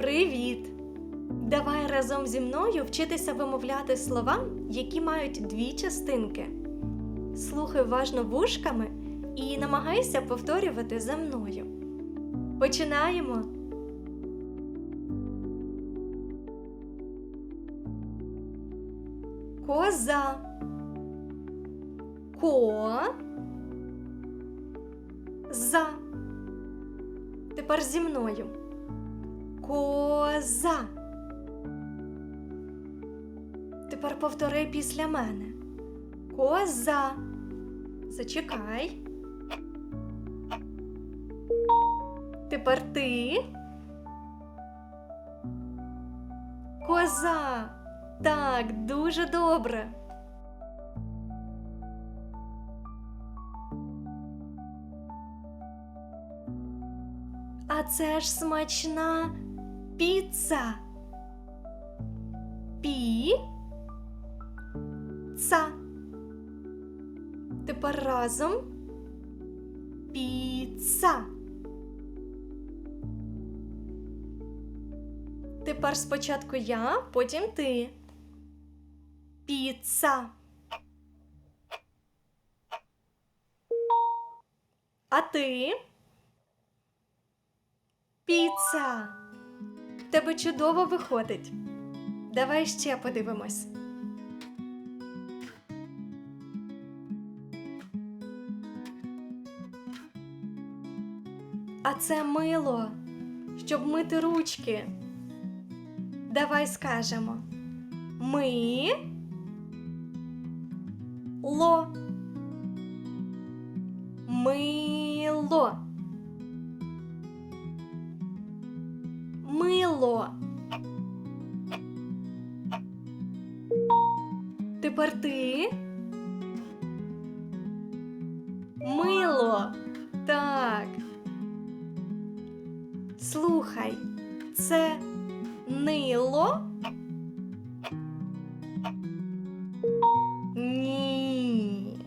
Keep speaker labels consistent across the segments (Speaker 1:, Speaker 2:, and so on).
Speaker 1: Привіт! Давай разом зі мною вчитися вимовляти слова, які мають дві частинки. Слухай уважно вушками і намагайся повторювати за мною. Починаємо! Коза. Ко. За. Тепер зі мною. Коза. Тепер повтори після мене. Коза. Зачекай. Тепер ти. Коза. Так, дуже добре. А це ж смачна піца. Пі. Ца. Тепер разом. Піца. Тепер спочатку я, потім ти. Піца. А ти? Піца. Тебе чудово виходить. Давай ще подивимось. А це мило, щоб мити ручки. Давай скажемо. Ми ло. Мило. Тепер ти. Мило. Так. Слухай, це нило. Ні.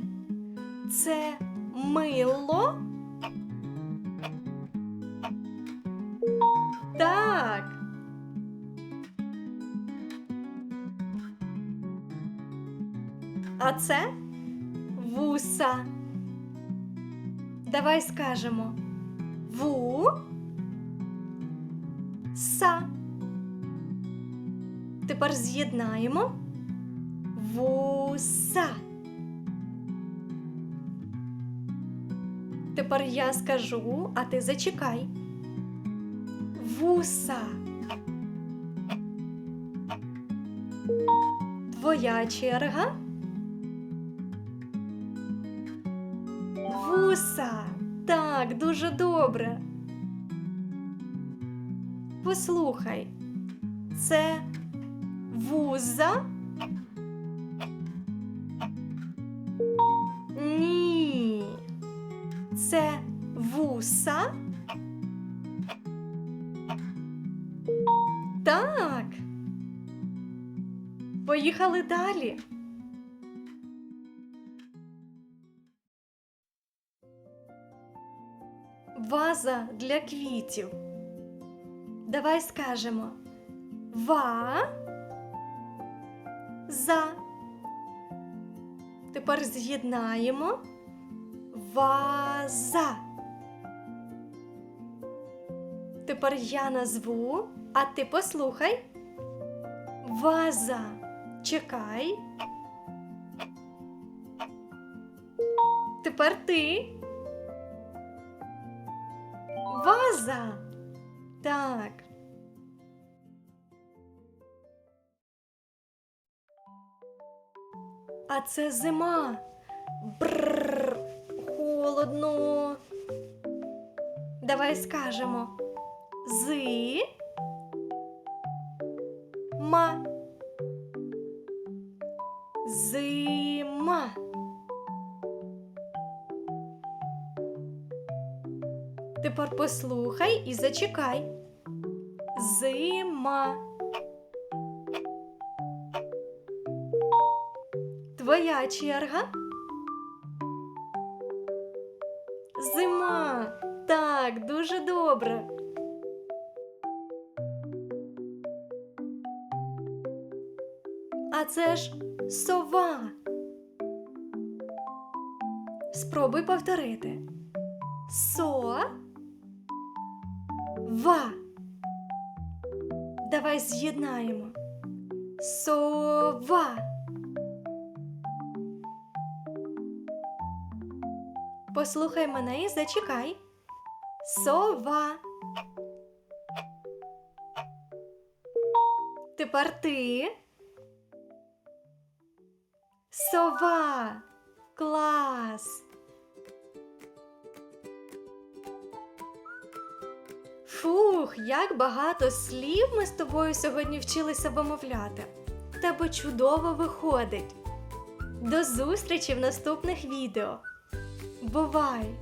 Speaker 1: Це мило. Так. А це вуса. Давай скажемо ву са. Тепер з'єднаємо вуса. Тепер я скажу, а ти зачекай. Вуса. Твоя черга. Вуса. Так, дуже добре. Послухай, це вуза. Ні. Це вуса. Так. Поїхали далі. Ваза для квітів. Давай скажемо ва за. Тепер з'єднаємо ваза. Тепер я назву, а ти послухай. Ваза. Чекай. Тепер ти. Ваза. Так. А це зима. Бррр, холодно. Давай скажемо зи ма. Зима. тепер послухай і зачекай. Зима. Твоя черга. Зима. Так, дуже добре. А це ж сова. Спробуй повторити. Со. Ва. Давай з'єднаємо. Сова. Послухай мене і зачекай. Сова. Тепер ти. Сова. Клас. Фух, як багато слів ми з тобою сьогодні вчилися вимовляти. Тебе чудово виходить. До зустрічі в наступних відео. Бувай!